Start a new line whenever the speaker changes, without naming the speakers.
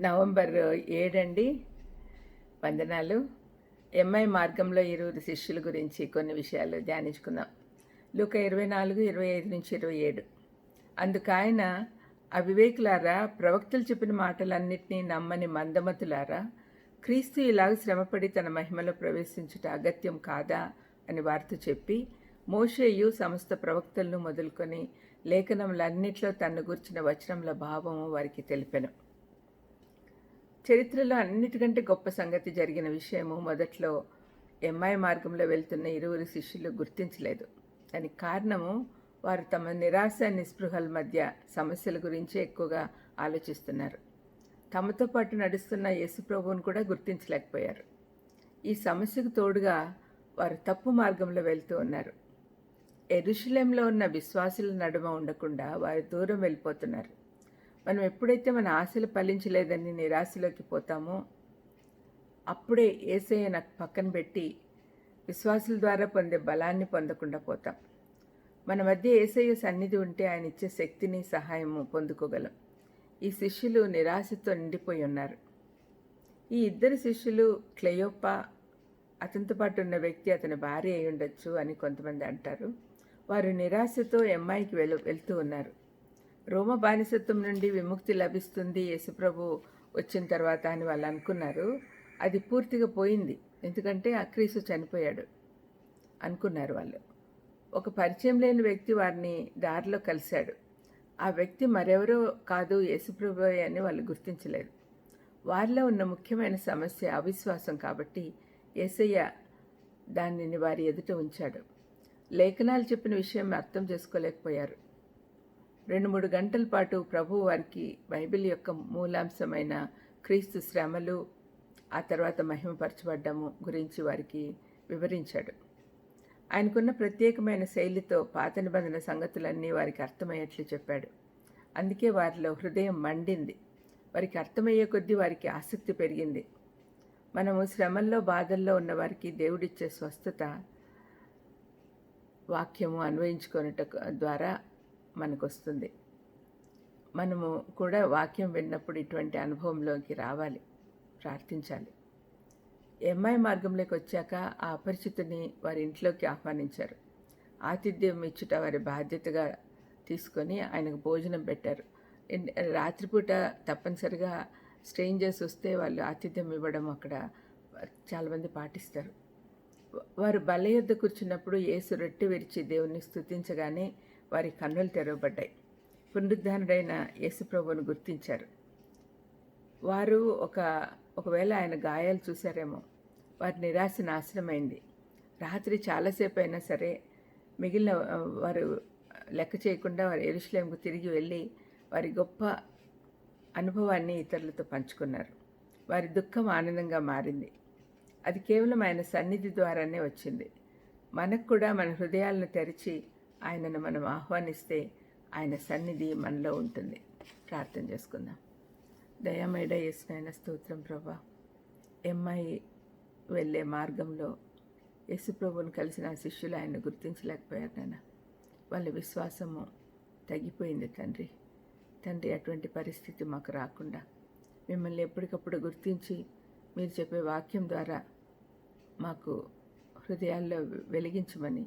November ఏడండి. వందనాలు. MI మార్గంలో ఇరువురు శిష్యుల గురించి కొన్ని విషయాలు ధ్యానించుకుందాం. లూక ఇరవై నాలుగు ఇరవై ఐదు నుంచి ఇరవై ఏడు. అందుకు అవివేకులారా ప్రవక్తలు చెప్పిన మాటలన్నింటినీ నమ్మని మందమతులారా క్రీస్తు ఇలాగ శ్రమపడి తన మహిమలో ప్రవేశించుట అగత్యం కాదా అని వారితో చెప్పి మోషేయు సమస్త ప్రవక్తలను మొదలుకొని లేఖనములన్నిట్లో తన్ను గుర్చిన వచనముల భావము వారికి తెలిపెను. చరిత్రలో అన్నిటికంటే గొప్ప సంగతి జరిగిన విషయము మొదట్లో ఎంఐ మార్గంలో వెళ్తున్న ఇరువురు శిష్యులు గుర్తించలేదు. దానికి కారణము వారు తమ నిరాశ నిస్పృహల మధ్య సమస్యల గురించి ఎక్కువగా ఆలోచిస్తున్నారు. తమతో పాటు నడుస్తున్న యేసుప్రభువును కూడా గుర్తించలేకపోయారు. ఈ సమస్యకు తోడుగా వారు తప్పు మార్గంలో వెళ్తూ ఉన్నారు. ఎరుషులేంలో ఉన్న విశ్వాసుల నడుమ ఉండకుండా వారు దూరం వెళ్ళిపోతున్నారు. మనం ఎప్పుడైతే మన ఆశలు ఫలించలేదని నిరాశలోకి పోతామో అప్పుడే ఏసయ్య నాకు పక్కన పెట్టి విశ్వాసుల ద్వారా పొందే బలాన్ని పొందకుండా పోతాం. మన మధ్య ఏసయ్య సన్నిధి ఉంటే ఆయన ఇచ్చే శక్తిని సహాయము పొందుకోగలం. ఈ శిష్యులు నిరాశతో నిండిపోయి ఉన్నారు. ఈ ఇద్దరు శిష్యులు క్లెయోపా అతనితో పాటు ఉన్న వ్యక్తి అతని భార్య అయి ఉండొచ్చు అని కొంతమంది అంటారు. వారు నిరాశతో ఎంఐకి వెళ్ వెళ్తూ ఉన్నారు. రోమ బానిసత్వం నుండి విముక్తి లభిస్తుంది యేసుప్రభు వచ్చిన తర్వాత అని వాళ్ళు అనుకున్నారు. అది పూర్తిగా పోయింది. ఎందుకంటే అక్రీసు చనిపోయాడు అనుకున్నారు వాళ్ళు. ఒక పరిచయం లేని వ్యక్తి వారిని దారిలో కలిశాడు. ఆ వ్యక్తి మరెవరో కాదు యేసుప్రభు అని వాళ్ళు గుర్తించలేదు. వారిలో ఉన్న ముఖ్యమైన సమస్య అవిశ్వాసం కాబట్టి ఏసయ్య దానిని వారి ఎదుట ఉంచాడు. లేఖనాలు చెప్పిన విషయం అర్థం చేసుకోలేకపోయారు. రెండు మూడు గంటల పాటు ప్రభు వారికి బైబిల్ యొక్క మూలాంశమైన క్రీస్తు శ్రమలు ఆ తర్వాత మహిమపరచబడ్డము గురించి వారికి వివరించాడు. ఆయనకున్న ప్రత్యేకమైన శైలితో పాత నిబంధన సంగతులన్నీ వారికి అర్థమయ్యేట్లు చెప్పాడు. అందుకే వారిలో హృదయం మండింది. వారికి అర్థమయ్యే కొద్దీ వారికి ఆసక్తి పెరిగింది. మనము శ్రమల్లో బాధల్లో ఉన్న వారికి దేవుడిచ్చే స్వస్థత వాక్యము అన్వయించుకున్నట ద్వారా మనకు వస్తుంది మనము కూడా వాక్యం విన్నప్పుడు ఇటువంటి అనుభవంలోకి రావాలి ప్రార్థించాలి. ఎంఐ మార్గంలోకి వచ్చాక ఆ అపరిచితుని వారి ఇంట్లోకి ఆహ్వానించారు. ఆతిథ్యం ఇచ్చుట వారి బాధ్యతగా తీసుకొని ఆయనకు భోజనం పెట్టారు. రాత్రిపూట తప్పనిసరిగా స్ట్రేంజర్స్ వస్తే వాళ్ళు ఆతిథ్యం ఇవ్వడం అక్కడ చాలామంది పాటిస్తారు. వారు బల్ల యొద్ద కూర్చున్నప్పుడు ఏసు రొట్టె విరిచి దేవుణ్ణి స్థుతించగానే వారి కన్నులు తెరవబడ్డాయి. పునరుద్ధానుడైన యేసుప్రభువును గుర్తించారు. వారు ఒక ఒకవేళ ఆయన గాయాలు చూశారేమో వారి నిరాశ నాశనమైంది. రాత్రి చాలాసేపు అయినా సరే మిగిలిన వారు లెక్క చేయకుండా వారు ఎరుషులేంకు తిరిగి వెళ్ళి వారి గొప్ప అనుభవాన్ని ఇతరులతో పంచుకున్నారు. వారి దుఃఖం ఆనందంగా మారింది. అది కేవలం ఆయన సన్నిధి ద్వారానే వచ్చింది. మనకు కూడా మన హృదయాలను తెరిచి ఆయనను మనం ఆహ్వానిస్తే ఆయన సన్నిధి మనలో ఉంటుంది. ప్రార్థన చేసుకుందాం. దయామేడ యేసునైన స్తోత్రం ప్రభా. ఎంఐ వెళ్ళే మార్గంలో యేసుప్రభుని కలిసిన శిష్యులు ఆయన గుర్తించలేకపోయారు నాన్న వాళ్ళ విశ్వాసము తగ్గిపోయింది తండ్రి. తండ్రి అటువంటి పరిస్థితి మాకు రాకుండా మిమ్మల్ని ఎప్పటికప్పుడు గుర్తించి మీరు చెప్పే వాక్యం ద్వారా మాకు హృదయాల్లో వెలిగించమని